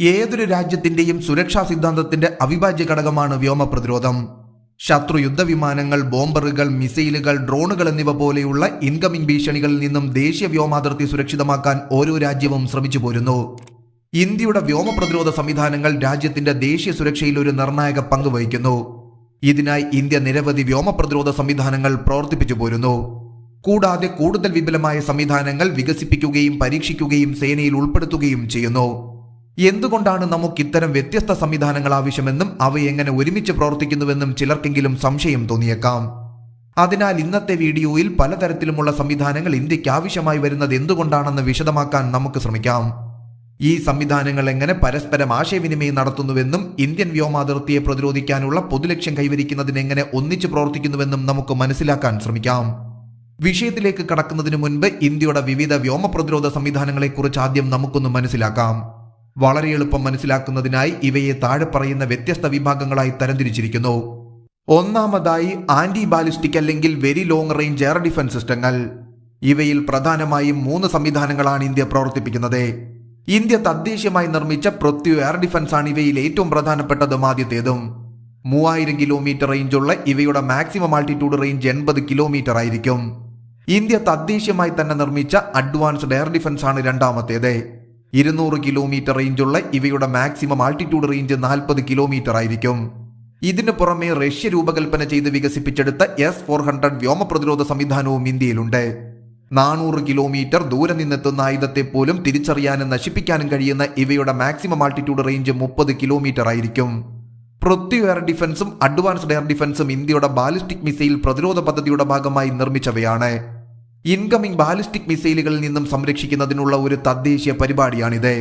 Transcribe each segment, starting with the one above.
ഏതൊരു രാജ്യത്തിന്റെയും സുരക്ഷാ സിദ്ധാന്തത്തിന്റെ അവിഭാജ്യ ഘടകമാണ് വ്യോമ പ്രതിരോധം. ശത്രു യുദ്ധവിമാനങ്ങൾ ബോംബറുകൾ മിസൈലുകൾ ഡ്രോണുകൾ എന്നിവ പോലെയുള്ള ഇൻകമിംഗ് ഭീഷണികളിൽ നിന്നും ദേശീയ വ്യോമാതിർത്തി സുരക്ഷിതമാക്കാൻ ഓരോ രാജ്യവും ശ്രമിച്ചു പോരുന്നു. ഇന്ത്യയുടെ വ്യോമ പ്രതിരോധ സംവിധാനങ്ങൾ രാജ്യത്തിന്റെ ദേശീയ സുരക്ഷയിൽ ഒരു നിർണായക പങ്ക് വഹിക്കുന്നു. ഇതിനായി ഇന്ത്യ നിരവധി വ്യോമ പ്രതിരോധ സംവിധാനങ്ങൾ പ്രവർത്തിപ്പിച്ചു പോരുന്നു. കൂടാതെ കൂടുതൽ വിപുലമായ സംവിധാനങ്ങൾ വികസിപ്പിക്കുകയും പരീക്ഷിക്കുകയും സേനയിൽ ഉൾപ്പെടുത്തുകയും ചെയ്യുന്നു. എന്തുകൊണ്ടാണ് നമുക്ക് ഇത്തരം വ്യത്യസ്ത സംവിധാനങ്ങൾ ആവശ്യമെന്നും അവ എങ്ങനെ ഒരുമിച്ച് പ്രവർത്തിക്കുന്നുവെന്നും ചിലർക്കെങ്കിലും സംശയം തോന്നിയേക്കാം. അതിനാൽ ഇന്നത്തെ വീഡിയോയിൽ പലതരത്തിലുമുള്ള സംവിധാനങ്ങൾ ഇന്ത്യയ്ക്ക് ആവശ്യമായി വരുന്നത് എന്തുകൊണ്ടാണെന്ന് വിശദമാക്കാൻ നമുക്ക് ശ്രമിക്കാം. ഈ സംവിധാനങ്ങൾ എങ്ങനെ പരസ്പരം ആശയവിനിമയം നടത്തുന്നുവെന്നും ഇന്ത്യൻ വ്യോമാതിർത്തിയെ പ്രതിരോധിക്കാനുള്ള പൊതുലക്ഷ്യം കൈവരിക്കുന്നതിന് എങ്ങനെ ഒന്നിച്ചു പ്രവർത്തിക്കുന്നുവെന്നും നമുക്ക് മനസ്സിലാക്കാൻ ശ്രമിക്കാം. വിഷയത്തിലേക്ക് കടക്കുന്നതിന് മുൻപ് ഇന്ത്യയുടെ വിവിധ വ്യോമ പ്രതിരോധ സംവിധാനങ്ങളെക്കുറിച്ച് ആദ്യം നമുക്കൊന്ന് മനസ്സിലാക്കാം. വളരെ എളുപ്പം മനസ്സിലാക്കുന്നതിനായി ഇവയെ താഴെ പറയുന്ന വ്യത്യസ്ത വിഭാഗങ്ങളായി തരംതിരിച്ചിരിക്കുന്നു. ഒന്നാമതായി ആന്റി ബാലിസ്റ്റിക് അല്ലെങ്കിൽ very long range air defence സിസ്റ്റങ്ങൾ. ഇവയിൽ പ്രധാനമായും മൂന്ന് സംവിധാനങ്ങളാണ് ഇന്ത്യ പ്രവർത്തിപ്പിക്കുന്നത്. ഇന്ത്യ തദ്ദേശീയമായി നിർമ്മിച്ച പൃഥ്വി എയർ ഡിഫൻസ് ആണ് ഇവയിൽ ഏറ്റവും പ്രധാനപ്പെട്ടതും ആദ്യത്തേതും. മൂവായിരം കിലോമീറ്റർ റേഞ്ചുള്ള ഇവയുടെ മാക്സിമം ആൾട്ടിറ്റ്യൂഡ് റേഞ്ച് എൺപത് കിലോമീറ്റർ ആയിരിക്കും. ഇന്ത്യ തദ്ദേശീയമായി തന്നെ നിർമ്മിച്ച അഡ്വാൻസ്ഡ് എയർ ഡിഫൻസ് ആണ് രണ്ടാമത്തേത്. ഇരുന്നൂറ് കിലോമീറ്റർ റേഞ്ചുള്ള ഇവയുടെ മാക്സിമം ആൾട്ടിറ്റ്യൂഡ് റേഞ്ച് നാൽപ്പത് കിലോമീറ്റർ ആയിരിക്കും. ഇതിനു പുറമെ റഷ്യ രൂപകൽപ്പന ചെയ്ത് വികസിപ്പിച്ചെടുത്ത എസ് ഫോർ ഹൺഡ്രഡ് വ്യോമ പ്രതിരോധ സംവിധാനവും ഇന്ത്യയിലുണ്ട്. നാനൂറ് കിലോമീറ്റർ ദൂരെ നിന്നെത്തുന്ന ആയുധത്തെ പോലും തിരിച്ചറിയാനും നശിപ്പിക്കാനും കഴിയുന്ന ഇവയുടെ മാക്സിമം ആൾട്ടിറ്റ്യൂഡ് റേഞ്ച് മുപ്പത് കിലോമീറ്റർ ആയിരിക്കും. പൃഥ്വി എയർ ഡിഫൻസും അഡ്വാൻസ്ഡ് എയർ ഡിഫൻസും ഇന്ത്യയുടെ ബാലിസ്റ്റിക് മിസൈൽ പ്രതിരോധ പദ്ധതിയുടെ ഭാഗമായി നിർമ്മിച്ചവയാണ്. ഇൻകമിംഗ് ബാലിസ്റ്റിക് മിസൈലുകളിൽ നിന്നും സംരക്ഷിക്കുന്നതിനുള്ള ഒരു തദ്ദേശീയ പരിപാടിയാണിത്.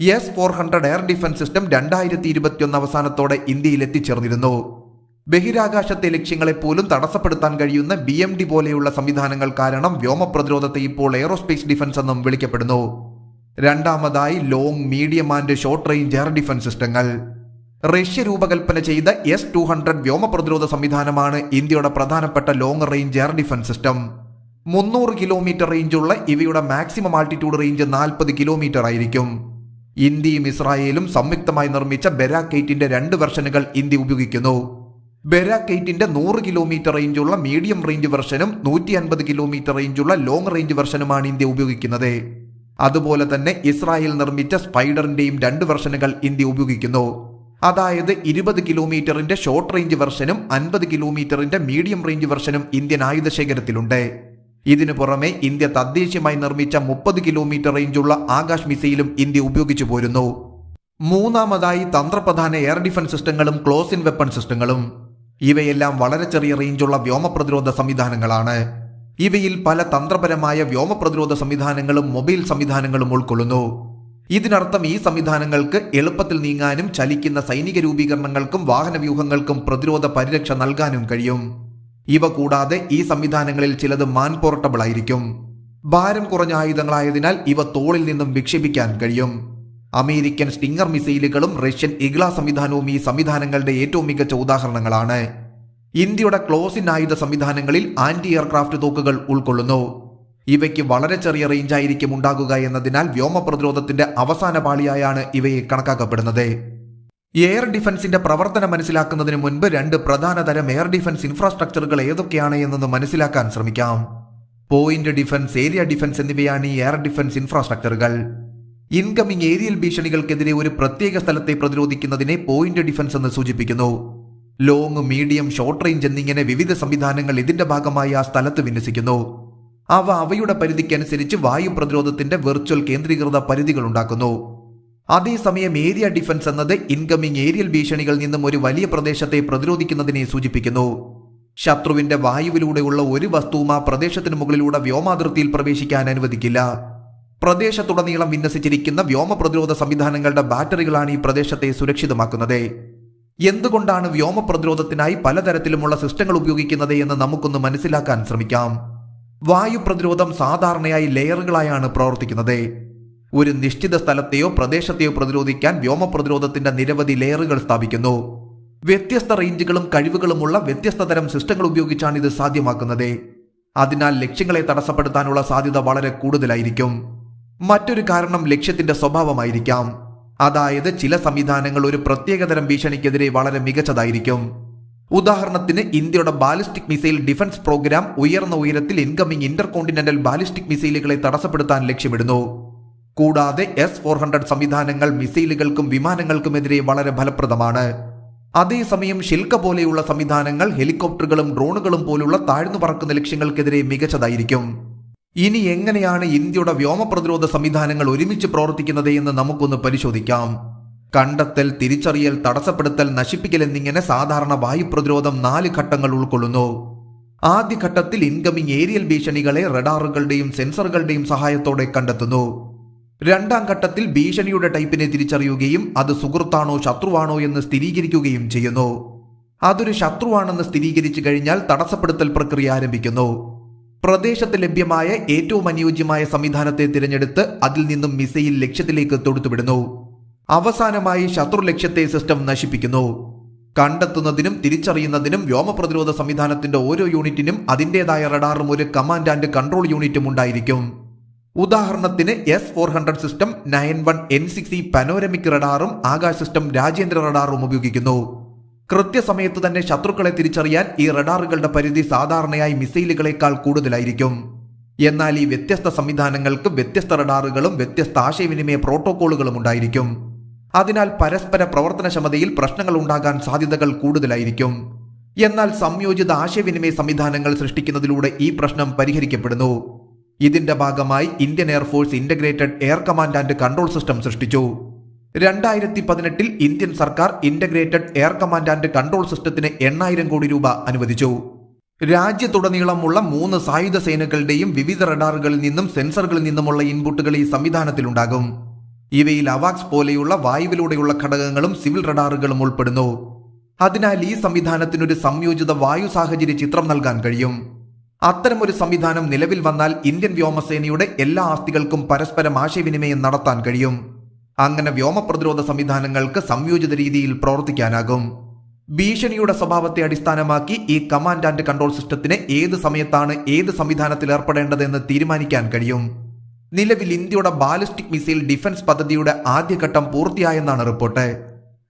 S four hundred air defence system രണ്ടായിരത്തി ഇരുപത്തിയൊന്ന് അവസാനത്തോടെ ഇന്ത്യയിൽ എത്തിച്ചേർന്നിരുന്നു ബഹിരാകാശത്തെ ലക്ഷ്യങ്ങളെ പോലും തടസ്സപ്പെടുത്താൻ കഴിയുന്ന ബി എം ഡി പോലെയുള്ള സംവിധാനങ്ങൾ കാരണം വ്യോമ പ്രതിരോധത്തെ ഇപ്പോൾ എയറോസ്പേസ് ഡിഫൻസ് എന്നും വിളിക്കപ്പെടുന്നു. രണ്ടാമതായി long medium and short range air defence സിസ്റ്റങ്ങൾ. റഷ്യ രൂപകൽപ്പന ചെയ്ത എസ് ടു ഹൺഡ്രഡ് വ്യോമ പ്രതിരോധ സംവിധാനമാണ് ഇന്ത്യയുടെ പ്രധാനപ്പെട്ട long range air defence system. മുന്നൂറ് കിലോമീറ്റർ റേഞ്ചുള്ള ഇവയുടെ മാക്സിമം ആൾട്ടിറ്റ്യൂഡ് റേഞ്ച് നാൽപ്പത് കിലോമീറ്റർ ആയിരിക്കും. ഇന്ത്യയും ഇസ്രായേലും സംയുക്തമായി നിർമ്മിച്ച ബെരാക്കൈറ്റിന്റെ രണ്ട് വെർഷനുകൾ ഇന്ത്യ ഉപയോഗിക്കുന്നു. ബെരാക്കൈറ്റിന്റെ നൂറ് കിലോമീറ്റർ റേഞ്ചുള്ള മീഡിയം റേഞ്ച് വെർഷനും നൂറ്റി അൻപത് കിലോമീറ്റർ റേഞ്ചുള്ള ലോങ് റേഞ്ച് വെർഷനുമാണ് ഇന്ത്യ ഉപയോഗിക്കുന്നത്. അതുപോലെ തന്നെ ഇസ്രായേൽ നിർമ്മിച്ച സ്പൈഡറിന്റെയും രണ്ട് വെർഷനുകൾ ഇന്ത്യ ഉപയോഗിക്കുന്നു. അതായത് ഇരുപത് കിലോമീറ്ററിന്റെ ഷോർട്ട് റേഞ്ച് വെർഷനും അൻപത് കിലോമീറ്ററിന്റെ മീഡിയം റേഞ്ച് വെർഷനും ഇന്ത്യൻ ആയുധശേഖരത്തിലുണ്ട്. ഇതിനു പുറമെ ഇന്ത്യ തദ്ദേശീയമായി നിർമ്മിച്ച മുപ്പത് കിലോമീറ്റർ റേഞ്ചുള്ള ആകാശ് മിസൈലും ഇന്ത്യ ഉപയോഗിച്ചു പോരുന്നു. മൂന്നാമതായി തന്ത്രപ്രധാന എയർ ഡിഫൻസ് സിസ്റ്റങ്ങളും ക്ലോസ് ഇൻ വെപ്പൺ സിസ്റ്റങ്ങളും. ഇവയെല്ലാം വളരെ ചെറിയ റേഞ്ചുള്ള വ്യോമ പ്രതിരോധ സംവിധാനങ്ങളാണ്. ഇവയിൽ പല തന്ത്രപരമായ വ്യോമ പ്രതിരോധ സംവിധാനങ്ങളും മൊബൈൽ സംവിധാനങ്ങളും ഉൾക്കൊള്ളുന്നു. ഇതിനർത്ഥം ഈ സംവിധാനങ്ങൾക്ക് എളുപ്പത്തിൽ നീങ്ങാനും ചലിക്കുന്ന സൈനിക രൂപീകരണങ്ങൾക്കും വാഹനവ്യൂഹങ്ങൾക്കും പ്രതിരോധ പരിരക്ഷ നൽകാനും കഴിയും. ഇവ കൂടാതെ ഈ സംവിധാനങ്ങളിൽ ചിലത് മാൻ പോർട്ടബിൾ ആയിരിക്കും. ഭാരം കുറഞ്ഞ ആയുധങ്ങളായതിനാൽ ഇവ തോളിൽ നിന്നും വിക്ഷേപിക്കാൻ കഴിയും. അമേരിക്കൻ സ്റ്റിംഗർ മിസൈലുകളും റഷ്യൻ ഇഗ്ല സംവിധാനവും ഈ സംവിധാനങ്ങളുടെ ഏറ്റവും മികച്ച ഉദാഹരണങ്ങളാണ്. ഇന്ത്യയുടെ ക്ലോസ് ഇൻ ആയുധ സംവിധാനങ്ങളിൽ ആന്റി എയർക്രാഫ്റ്റ് തോക്കുകൾ ഉൾക്കൊള്ളുന്നു. ഇവയ്ക്ക് വളരെ ചെറിയ റേഞ്ചായിരിക്കും ഉണ്ടാകുക എന്നതിനാൽ വ്യോമ പ്രതിരോധത്തിന്റെ അവസാന പാളിയായാണ് ഇവയെ കണക്കാക്കപ്പെടുന്നത്. എയർ ഡിഫൻസിന്റെ പ്രവർത്തനം മനസ്സിലാക്കുന്നതിന് മുൻപ് രണ്ട് പ്രധാന തരം എയർ ഡിഫൻസ് ഇൻഫ്രാസ്ട്രക്ചറുകൾ ഏതൊക്കെയാണ് എന്നൊന്ന് മനസ്സിലാക്കാൻ ശ്രമിക്കാം. പോയിന്റ് ഡിഫൻസ് ഏരിയ ഡിഫൻസ് എന്നിവയാണ് ഈ എയർ ഡിഫൻസ് ഇൻഫ്രാസ്ട്രക്ചറുകൾ. ഇൻകമിംഗ് ഏരിയൽ ഭീഷണികൾക്കെതിരെ ഒരു പ്രത്യേക സ്ഥലത്തെ പ്രതിരോധിക്കുന്നതിനെ പോയിന്റ് ഡിഫൻസ് എന്ന് സൂചിപ്പിക്കുന്നു. ലോങ് മീഡിയം ഷോർട്ട് റേഞ്ച് എന്നിങ്ങനെ വിവിധ സംവിധാനങ്ങൾ ഇതിന്റെ ഭാഗമായി ആ സ്ഥലത്ത് വിന്യസിക്കുന്നു. അവ അവയുടെ പരിധിക്കനുസരിച്ച് വായു പ്രതിരോധത്തിന്റെ വെർച്വൽ കേന്ദ്രീകൃത പരിധികൾ ഉണ്ടാക്കുന്നു. അതേസമയം ഏരിയ ഡിഫൻസ് എന്നത് ഇൻകമിംഗ് ഏരിയൽ ഭീഷണികളിൽ നിന്നും ഒരു വലിയ പ്രദേശത്തെ പ്രതിരോധിക്കുന്നതിനെ സൂചിപ്പിക്കുന്നു. ശത്രുവിന്റെ വായുവിലൂടെയുള്ള ഒരു വസ്തുവും ആ പ്രദേശത്തിന് മുകളിലൂടെ വ്യോമാതിർത്തിയിൽ പ്രവേശിക്കാൻ അനുവദിക്കില്ല. പ്രദേശത്തുടനീളം വിന്യസിച്ചിരിക്കുന്ന വ്യോമ പ്രതിരോധ സംവിധാനങ്ങളുടെ ബാറ്ററികളാണ് ഈ പ്രദേശത്തെ സുരക്ഷിതമാക്കുന്നത്. എന്തുകൊണ്ടാണ് വ്യോമ പ്രതിരോധത്തിനായി പലതരത്തിലുമുള്ള സിസ്റ്റങ്ങൾ ഉപയോഗിക്കുന്നത് എന്ന് നമുക്കൊന്ന് മനസ്സിലാക്കാൻ ശ്രമിക്കാം. വായു പ്രതിരോധം സാധാരണയായി ലെയറുകളായാണ് പ്രവർത്തിക്കുന്നത്. ഒരു നിശ്ചിത സ്ഥലത്തെയോ പ്രദേശത്തെയോ പ്രതിരോധിക്കാൻ വ്യോമ പ്രതിരോധത്തിന്റെ നിരവധി ലെയറുകൾ സ്ഥാപിക്കുന്നു. വ്യത്യസ്ത റേഞ്ചുകളും കഴിവുകളുമുള്ള വ്യത്യസ്ത തരം സിസ്റ്റങ്ങൾ ഉപയോഗിച്ചാണ് ഇത് സാധ്യമാക്കുന്നത്. അതിനാൽ ലക്ഷ്യങ്ങളെ തടസ്സപ്പെടുത്താനുള്ള സാധ്യത വളരെ കൂടുതലായിരിക്കും. മറ്റൊരു കാരണം ലക്ഷ്യത്തിന്റെ സ്വഭാവമായിരിക്കാം. അതായത് ചില സംവിധാനങ്ങൾ ഒരു പ്രത്യേകതരം ഭീഷണിക്കെതിരെ വളരെ മികച്ചതായിരിക്കും. ഉദാഹരണത്തിന് ഇന്ത്യയുടെ ബാലിസ്റ്റിക് മിസൈൽ ഡിഫൻസ് പ്രോഗ്രാം ഉയർന്ന ഉയരത്തിൽ ഇൻകമിംഗ് ഇന്റർകോണ്ടിനെന്റൽ ബാലിസ്റ്റിക് മിസൈലുകളെ തടസ്സപ്പെടുത്താൻ ലക്ഷ്യമിടുന്നു. കൂടാതെ എസ് ഫോർ ഹൺഡ്രഡ് സംവിധാനങ്ങൾ മിസൈലുകൾക്കും വിമാനങ്ങൾക്കുമെതിരെ വളരെ ഫലപ്രദമാണ്. അതേസമയം ഷിൽക്ക പോലെയുള്ള സംവിധാനങ്ങൾ ഹെലികോപ്റ്ററുകളും ഡ്രോണുകളും പോലുള്ള താഴ്ന്നു പറക്കുന്ന ലക്ഷ്യങ്ങൾക്കെതിരെ മികച്ചതായിരിക്കും. ഇനി എങ്ങനെയാണ് ഇന്ത്യയുടെ വ്യോമ പ്രതിരോധ സംവിധാനങ്ങൾ ഒരുമിച്ച് പ്രവർത്തിക്കുന്നത് എന്ന് നമുക്കൊന്ന് പരിശോധിക്കാം. കണ്ടെത്തൽ തിരിച്ചറിയൽ തടസ്സപ്പെടുത്തൽ നശിപ്പിക്കൽ എന്നിങ്ങനെ സാധാരണ വായു പ്രതിരോധം നാല് ഘട്ടങ്ങൾ ഉൾക്കൊള്ളുന്നു. ആദ്യ ഘട്ടത്തിൽ ഇൻകമിംഗ് ഏരിയൽ ഭീഷണികളെ റഡാറുകളുടെയും സെൻസറുകളുടെയും സഹായത്തോടെ കണ്ടെത്തുന്നു. രണ്ടാം ഘട്ടത്തിൽ ഭീഷണിയുടെ ടൈപ്പിനെ തിരിച്ചറിയുകയും അത് സുഹൃത്താണോ ശത്രുവാണോ എന്ന് സ്ഥിരീകരിക്കുകയും ചെയ്യുന്നു. അതൊരു ശത്രുവാണെന്ന് സ്ഥിരീകരിച്ചു കഴിഞ്ഞാൽ തടസ്സപ്പെടുത്തൽ പ്രക്രിയ ആരംഭിക്കുന്നു. പ്രദേശത്ത് ലഭ്യമായ ഏറ്റവും അനുയോജ്യമായ സംവിധാനത്തെ തിരഞ്ഞെടുത്ത് അതിൽ നിന്നും മിസൈൽ ലക്ഷ്യത്തിലേക്ക് തൊടുത്തുവിടുന്നു. അവസാനമായി ശത്രു ലക്ഷ്യത്തെ സിസ്റ്റം നശിപ്പിക്കുന്നു. കണ്ടെത്തുന്നതിനും തിരിച്ചറിയുന്നതിനും വ്യോമ പ്രതിരോധ സംവിധാനത്തിന്റെ ഓരോ യൂണിറ്റിനും അതിന്റേതായ റഡാറും ഒരു കമാൻഡ് ആൻഡ് കൺട്രോൾ യൂണിറ്റും ഉണ്ടായിരിക്കും. ഉദാഹരണത്തിന് S four hundred system nine one N six E panoramic റഡാറും Akash system Rajendra റഡാറും ഉപയോഗിക്കുന്നു. കൃത്യസമയത്ത് തന്നെ ശത്രുക്കളെ തിരിച്ചറിയാൻ ഈ റഡാറുകളുടെ പരിധി സാധാരണയായി മിസൈലുകളേക്കാൾ കൂടുതലായിരിക്കും. എന്നാൽ ഈ വ്യത്യസ്ത സംവിധാനങ്ങൾക്ക് വ്യത്യസ്ത റഡാറുകളും വ്യത്യസ്ത ആശയവിനിമയ പ്രോട്ടോക്കോളുകളും ഉണ്ടായിരിക്കും. അതിനാൽ പരസ്പര പ്രവർത്തനക്ഷമതയിൽ പ്രശ്നങ്ങൾ ഉണ്ടാകാൻ സാധ്യതകൾ കൂടുതലായിരിക്കും. എന്നാൽ സംയോജിത ആശയവിനിമയ സംവിധാനങ്ങൾ സൃഷ്ടിക്കുന്നതിലൂടെ ഈ പ്രശ്നം പരിഹരിക്കപ്പെടുന്നു. ഇതിന്റെ ഭാഗമായി Indian air force integrated air command and control system സൃഷ്ടിച്ചു. രണ്ടായിരത്തി പതിനെട്ടിൽ ഇന്ത്യൻ സർക്കാർ integrated air command and control സിസ്റ്റത്തിന് എണ്ണായിരം കോടി രൂപ അനുവദിച്ചു. രാജ്യത്തുടനീളമുള്ള മൂന്ന് സായുധ സേനകളുടെയും വിവിധ റഡാറുകളിൽ നിന്നും സെൻസറുകളിൽ നിന്നുമുള്ള ഇൻപുട്ടുകൾ ഈ സംവിധാനത്തിലുണ്ടാകും. ഇവയിൽ അവാക്സ് പോലെയുള്ള വായുവിലൂടെയുള്ള ഘടകങ്ങളും സിവിൽ റഡാറുകളും ഉൾപ്പെടുന്നു. അതിനാൽ ഈ സംവിധാനത്തിനൊരു സംയോജിത വായു സാഹചര്യ ചിത്രം നൽകാൻ കഴിയും. അത്തരമൊരു സംവിധാനം നിലവിൽ വന്നാൽ ഇന്ത്യൻ വ്യോമസേനയുടെ എല്ലാ ആസ്തികൾക്കും പരസ്പരം ആശയവിനിമയം നടത്താൻ കഴിയും. അങ്ങനെ വ്യോമ പ്രതിരോധ സംവിധാനങ്ങൾക്ക് സംയോജിത രീതിയിൽ പ്രവർത്തിക്കാനാകും. ഭീഷണിയുടെ സ്വഭാവത്തെ അടിസ്ഥാനമാക്കി ഈ കമാൻഡ് ആൻഡ് കൺട്രോൾ സിസ്റ്റത്തിന് ഏത് സമയത്താണ് ഏത് സംവിധാനത്തിൽ ഏർപ്പെടേണ്ടതെന്ന് തീരുമാനിക്കാൻ കഴിയും. നിലവിൽ ഇന്ത്യയുടെ ബാലിസ്റ്റിക് മിസൈൽ ഡിഫൻസ് പദ്ധതിയുടെ ആദ്യഘട്ടം പൂർത്തിയായെന്നാണ് റിപ്പോർട്ട്.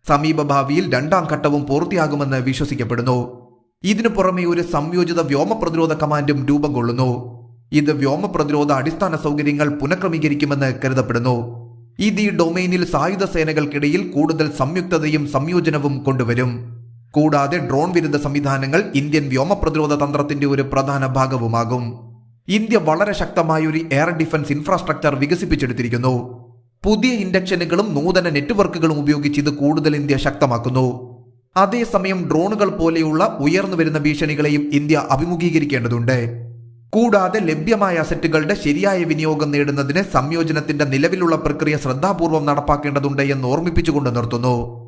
സമീപ ഭാവിയിൽ രണ്ടാം ഘട്ടവും പൂർത്തിയാകുമെന്ന് വിശ്വസിക്കപ്പെടുന്നു. ഇതിനു പുറമെ ഒരു സംയോജിത വ്യോമ പ്രതിരോധ കമാൻഡും രൂപം കൊള്ളുന്നു. ഇത് വ്യോമ പ്രതിരോധ അടിസ്ഥാന സൗകര്യങ്ങൾ പുനഃക്രമീകരിക്കുമെന്ന് കരുതപ്പെടുന്നു. ഇത് ഈ ഡൊമൈനിൽ സായുധ സേനകൾക്കിടയിൽ കൂടുതൽ സംയുക്തതയും സംയോജനവും കൊണ്ടുവരും. കൂടാതെ ഡ്രോൺ വിരുദ്ധ സംവിധാനങ്ങൾ ഇന്ത്യൻ വ്യോമ പ്രതിരോധ തന്ത്രത്തിന്റെ ഒരു പ്രധാന ഭാഗവുമാകും. ഇന്ത്യ വളരെ ശക്തമായ ഒരു എയർ ഡിഫൻസ് ഇൻഫ്രാസ്ട്രക്ചർ വികസിപ്പിച്ചെടുത്തിരിക്കുന്നു. പുതിയ ഇൻഡക്ഷനുകളും നൂതന നെറ്റ്വർക്കുകളും ഉപയോഗിച്ച് ഇത് കൂടുതൽ ഇന്ത്യ ശക്തമാക്കുന്നു. അതേസമയം ഡ്രോണുകൾ പോലെയുള്ള ഉയർന്നു വരുന്ന ഭീഷണികളെയും ഇന്ത്യ അഭിമുഖീകരിക്കേണ്ടതുണ്ട്. കൂടാതെ ലഭ്യമായ അസറ്റുകളുടെ ശരിയായ വിനിയോഗം നേടുന്നതിന് സംയോജനത്തിന്റെ നിലവിലുള്ള പ്രക്രിയ ശ്രദ്ധാപൂർവം നടപ്പാക്കേണ്ടതുണ്ട് എന്ന് ഓർമ്മിപ്പിച്ചുകൊണ്ട് നിർത്തുന്നു.